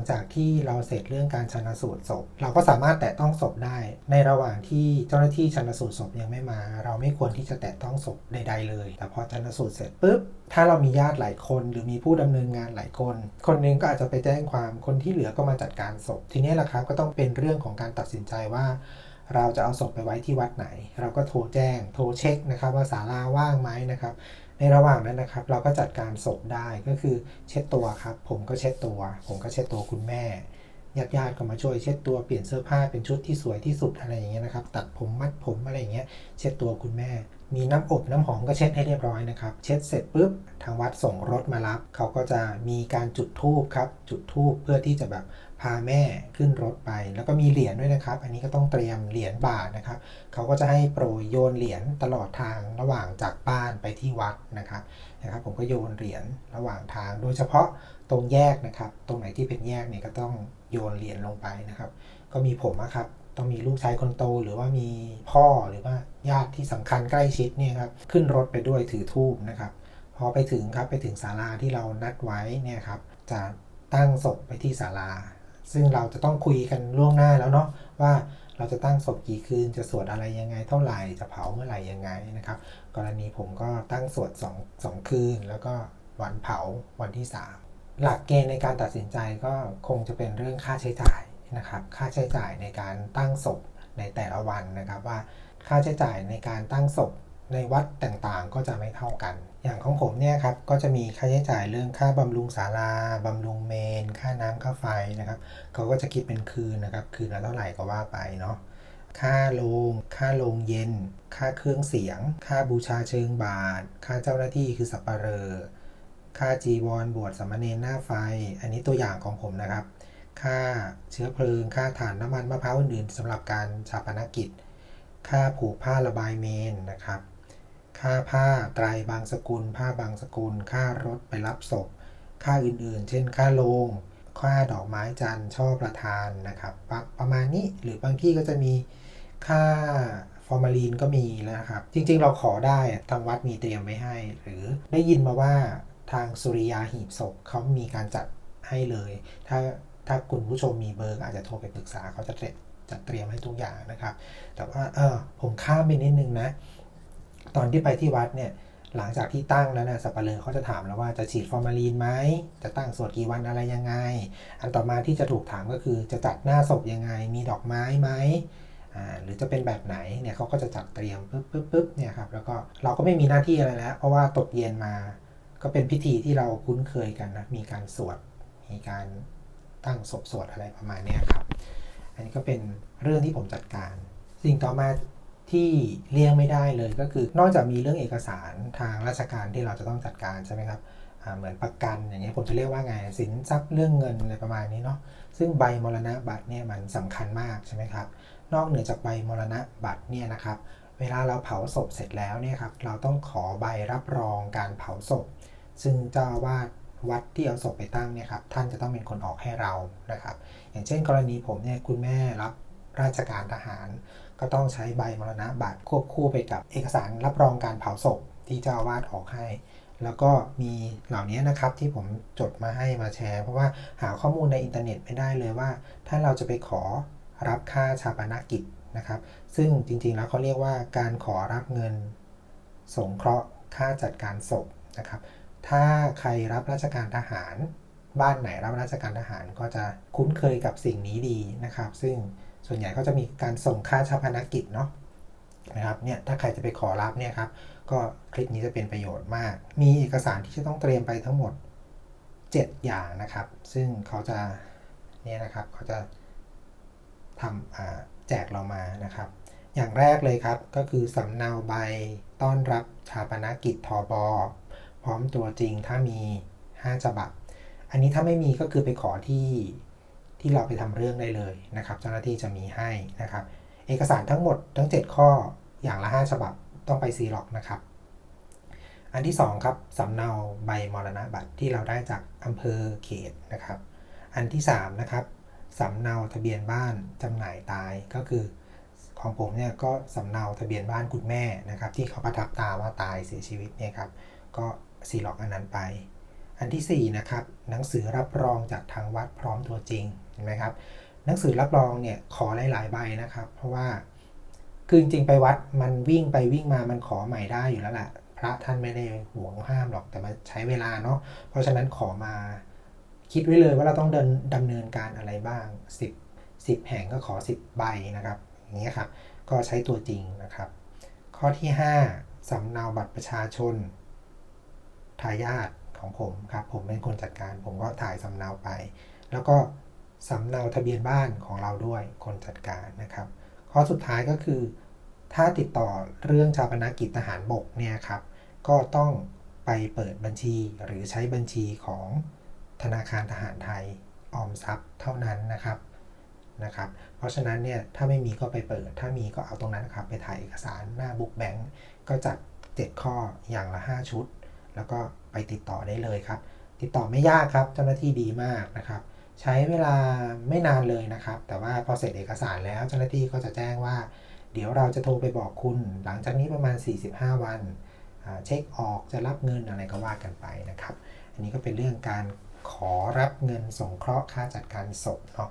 งจากที่เราเสร็จเรื่องการชันสูตรศพ เราก็สามารถแตะต้องศพได้ ในระหว่างที่เจ้าหน้าที่ชันสูตรศพยังไม่มา เราไม่ควรที่จะแตะต้องศพใด ๆ เลย แต่พอชันสูตรเสร็จปุ๊บถ้าเรามีญาติหลายคนหรือมีผู้ดำเนินงานหลายคน คนหนึงก็อาจจะไปแจ้งความคนที่เหลือก็มาจัดการศพ ทีนี้แหละครับก็ต้องเป็นเรื่องของการตัดสินใจว่า เราจะเอาศพไปไว้ที่วัดไหน เราก็โทรแจ้ง โทรเช็คนะครับว่าศาลาว่างไหมนะครับ ในระหว่างนั้นนะครับ เราก็จัดการศพได้ก็คือเช็ดตัวครับ ผมก็เช็ดตัว ผมก็เช็ดตัวคุณแม่ญาติญาติๆก็มาช่วยเช็ดตัวเปลี่ยนเสื้อผ้าเป็นชุดที่สวยที่สุดอะไรอย่างเงี้ยนะครับ ตัดผมมัดผมอะไรอย่างเงี้ยเช็ดตัวคุณแม่ มีน้ำอบน้ำหอมก็เช็ดให้เรียบร้อยนะครับ เช็ดเสร็จปุ๊บทางวัดส่งรถมารับ เขาก็จะมีการจุดธูปครับ จุดธูปเพื่อที่จะแบบพาแม่ขึ้นรถไป แล้วก็มีเหรียญด้วยนะครับ อันนี้ก็ต้องเตรียมเหรียญบาทนะครับ เขาก็จะให้โปรยโยนเหรียญตลอดทางระหว่างจากบ้านไปที่วัดนะครับนะครับ ผมก็โยนเหรียญระหว่างทาง โดยเฉพาะตรงแยกนะครับ ตรงไหนที่เป็นแยกเนี่ยก็ต้องโยนเหรียญลงไปนะครับ ก็มีผมอะครับ ต้องมีลูกชายคนโต หรือว่ามีพ่อหรือว่าญาติที่สำคัญใกล้ชิดเนี่ยครับขึ้นรถไปด้วยถือธูปนะครับพอไปถึงครับไปถึงศาลาที่เรานัดไว้เนี่ยครับจะตั้งศพไปที่ศาลา ซึ่งเราจะต้องคุยกันล่วงหน้าแล้วเนาะว่าเราจะตั้งศพกี่คืนจะสวดอะไรยังไง เท่าไหร่จะเผาเมื่อไหร่ยังไงนะครับ กรณีผมก็ตั้งสวด2 2คืน แล้วก็วันเผาวันที่ 3 หลักเกณฑ์ในการตัดสินใจก็คงจะเป็นเรื่องค่าใช้จ่าย นะครับค่าใช้จ่ายในการตั้งศพในแต่ละวันนะครับว่าค่าใช้จ่ายในการตั้งศพในวัดต่างๆ ก็จะไม่เท่ากัน อย่างของผมเนี่ยครับก็จะมีค่าใช้จ่ายเรื่องค่าบำรุงศาลาบำรุงเมน ค่าน้ำค่าไฟนะครับเขาก็จะคิดเป็นคืนนะครับคืนละเท่าไหร่ก็ว่าไปเนาะค่าโรงค่าโรงเย็น ค่าเครื่องเสียง ค่าบูชาเชิงบาท ค่าเจ้าหน้าที่คือสับปะเหรอค่าจีวรบวชสามเณรหน้าไฟ อันนี้ตัวอย่างของผมนะครับ ค่าเชื้อเพลิง ค่าถ่านน้ำมันมะพร้าวอื่นๆสำหรับการชาปนกิจ ค่าผูกผ้าระบายเมนนะครับ ค่าผ้าไตรบางสกุล ผ้าบางสกุล ค่ารถไปรับศพ ค่าอื่นๆ เช่น ค่าโรงค่าดอกไม้จันทร์ช่อประทานนะครับปประมาณนี้หรือบางที่ก็จะมีค่าฟอร์มาลีนก็มีนะครับ จริงๆเราขอได้ทางวัดมีเตรียมไว้ให้ หรือได้ยินมาว่าทางสุริยาหีบศพเขามีการจัดให้เลย ถ้า ถ้าคุณผู้ชมมีเบอร์อาจจะโทรไปปรึกษาเขาจะเตรียมจัดเตรียมให้ทุกอย่างนะครับ แต่ว่าเออผมข้ามไปนิดนึงนะ ตอนที่ไปที่วัดเนี่ยหลังจากที่ตั้งแล้วนะสับปะเลอเขาจะถามแล้วว่าจะฉีดฟอร์มาลีนไหม จะตั้งสวดกี่วันอะไรยังไง อันต่อมาที่จะถูกถามก็คือจะจัดหน้าศพยังไง มีดอกไม้ไหมหรือจะเป็นแบบไหนเนี่ยเขาก็จะจัดเตรียมปุ๊บปุ๊บปุ๊บเนี่ยครับแล้วก็เราก็ไม่มีหน้าที่อะไรแล้ว เพราะว่าตกเย็นมาก็เป็นพิธีที่เราคุ้นเคยกันนะมีการสวดมีการ ตั้งศพสวดอะไรประมาณนี้ครับ อันนี้ก็เป็นเรื่องที่ผมจัดการ สิ่งต่อมาที่เลี่ยงไม่ได้เลยก็คือนอกจากมีเรื่องเอกสารทางราชการที่เราจะต้องจัดการใช่ไหมครับเหมือนประกันอย่างเงี้ยผมจะเรียกว่าไงสินทรัพย์เรื่องเงินอะไรประมาณนี้เนาะซึ่งใบมรณะบัตรเนี่ยมันสำคัญมากใช่ไหมครับนอกเหนือจากใบมรณะบัตรเนี่ยนะครับเวลาเราเผาศพเสร็จแล้วเนี่ยครับเราต้องขอใบรับรองการเผาศพ ซึ่งเจ้าอาวาส วัดที่เอาศพไปตั้งเนี่ยครับท่านจะต้องเป็นคนออกให้เรานะครับ อย่างเช่น กรณีผมเนี่ยคุณแม่รับราชการทหาร ก็ต้องใช้ใบมรณะบัตรควบคู่ไปกับเอกสารรับรองการเผาศพที่เจ้าอาวาสออกให้แล้วก็มีเหล่านี้นะครับที่ผมจดมาให้มาแชร์ เพราะว่าหาข้อมูลในอินเทอร์เน็ตไม่ได้เลยว่า ถ้าเราจะไปขอรับค่าชาปนกิจนะครับ ซึ่งจริงๆแล้วเขาเรียกว่าการขอรับเงิน สงเคราะห์ค่าจัดการศพนะครับ ถ้าใครรับราชการทหาร บ้านไหนรับราชการทหารก็จะคุ้นเคยกับสิ่งนี้ดีนะครับ ซึ่งส่วนใหญ่ก็จะมีการส่งค่าชาพนกิจเนาะนะครับเนี่ยถ้าใครจะไปขอรับเนี่ยครับก็คลิปนี้จะเป็นประโยชน์มาก มีเอกสารที่จะต้องเตรียมไปทั้งหมด 7 อย่างนะครับ ซึ่งเขาจะเนี่ยนะครับเขาจะทำแจกเรามานะครับ อย่างแรกเลยครับก็คือสำเนาใบต้อนรับชาปนกิจทบ พร้อมตัวจริงถ้ามี 5 ฉบับ อันนี้ถ้าไม่มีก็คือไปขอที่ที่เราไปทำเรื่องได้เลยนะครับ เจ้าหน้าที่จะมีให้นะครับ เอกสารทั้งหมดทั้ง 7 ข้ออย่างละ 5 ฉบับต้องไปซีล็อกนะครับ อันที่ 2 ครับสำเนาใบมรณะบัตรที่เราได้จากอำเภอเขตนะครับ อันที่ 3 นะครับสำเนาทะเบียนบ้านจำหน่ายตายก็คือของผมเนี่ยก็สำเนาทะเบียนบ้านคุณแม่นะครับ ที่เขาประทับตาว่าตายเสียชีวิตเนี่ยครับ ก็ ซีล็อกอันนั้นไป อันที่ 4 นะครับ หนังสือรับรองจากทางวัดพร้อมตัวจริงเห็นไหมครับ หนังสือรับรองเนี่ยขอหลาย ๆ ใบนะครับ เพราะว่าคือจริงๆไปวัดมันวิ่งไปวิ่งมามันขอใหม่ได้อยู่แล้วแหละพระท่านไม่ได้ห่วงห้ามหรอกแต่มันใช้เวลาเนาะเพราะฉะนั้นขอมาคิดไว้เลยว่าเราต้องเดินดำเนินการอะไรบ้าง 10 10 แห่งก็ขอ 10 ใบนะครับอย่างนี้ยครับก็ใช้ตัวจริงนะครับ ข้อที่ 5สำเนาบัตรประชาชน ทายาทของผมครับ ผมเป็นคนจัดการ ผมก็ถ่ายสำเนาไป แล้วก็สำเนาทะเบียนบ้านของเราด้วยคนจัดการนะครับ ข้อสุดท้ายก็คือ ถ้าติดต่อเรื่องชาปนกิจทหารบกเนี่ยครับ ก็ต้องไปเปิดบัญชีหรือใช้บัญชีของธนาคารทหารไทยออมทรัพย์เท่านั้นนะครับนะครับ เพราะฉะนั้นเนี่ยถ้าไม่มีก็ไปเปิด ถ้ามีก็เอาตรงนั้นนะครับ ไปถ่ายเอกสารหน้าบุ๊กแบงก์ก็จัด 7 ข้ออย่างละ 5 ชุด แล้วก็ไปติดต่อได้เลยครับ ติดต่อไม่ยากครับ เจ้าหน้าที่ดีมากนะครับ ใช้เวลาไม่นานเลยนะครับ แต่ว่าพอเสร็จเอกสารแล้วเจ้าหน้าที่ก็จะแจ้งว่า เดี๋ยวเราจะโทรไปบอกคุณ หลังจากนี้ประมาณ 45 วันอ่าเช็คออกจะรับเงินอะไรก็ว่ากันไปนะครับ อันนี้ก็เป็นเรื่องการขอรับเงินสงเคราะห์ค่าจัดการศพเนาะ